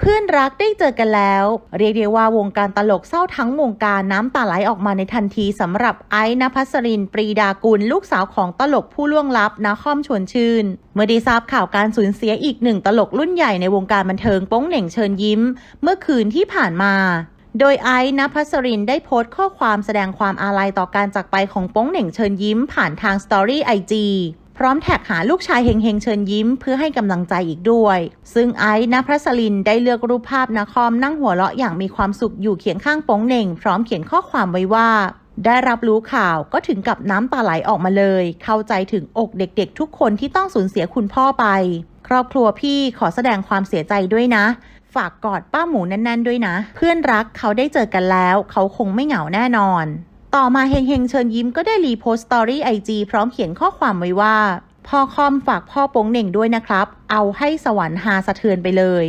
เพื่อนรักได้เจอกันแล้ว เรียกได้ว่าวงการตลกเศร้าทั้งวงการน้ำตาไหลออกมาในทันทีสำหรับไอ้นภัสรินปรีดากุล ลูกสาวของตลกผู้ล่วงลับนาคอมชวนชื่น เมื่อได้ทราบข่าวการสูญเสียอีกหนึ่งตลกรุ่นใหญ่ในวงการบันเทิงโป้งเหน่งเชิญยิ้ม เมื่อคืนที่ผ่านมาโดยไอ้นภัสรินได้โพสต์ข้อความแสดงความอาลัยต่อการจากไปของโป้งเหน่งเชิญยิ้มผ่านทางสตอรี่ไอจี พร้อมแท็กหาลูกชายเฮงเฮงเชิญยิ้ม เพื่อให้กำลังใจอีกด้วย ซึ่งไอ้นภัสรินได้เลือกรูปภาพนาคอมนั่งหัวเราะอย่างมีความสุขอยู่เคียงข้างโป้งเหน่ง พร้อมเขียนข้อความไว้ว่าได้รับรู้ข่าวก็ถึงกับน้ำตาไหลออกมาเลย เข้าใจถึงอกเด็กๆ ทุกคนที่ต้องสูญเสียคุณพ่อไป ครอบครัวพี่ขอแสดงความเสียใจด้วยนะ ฝากกอดป้าหมูแน่นๆด้วยนะ เพื่อนรักเขาได้เจอกันแล้ว เขาคงไม่เหงาแน่นอน ต่อมาเฮงเฮงเชิญยิ้มก็ได้รีโพสต์สตอรี่ไอจีพร้อมเขียนข้อความไว้ว่าพ่อคอมฝากพ่อโป้งเหน่งด้วยนะครับ เอาให้สวรรค์หาสะเทือนไปเลย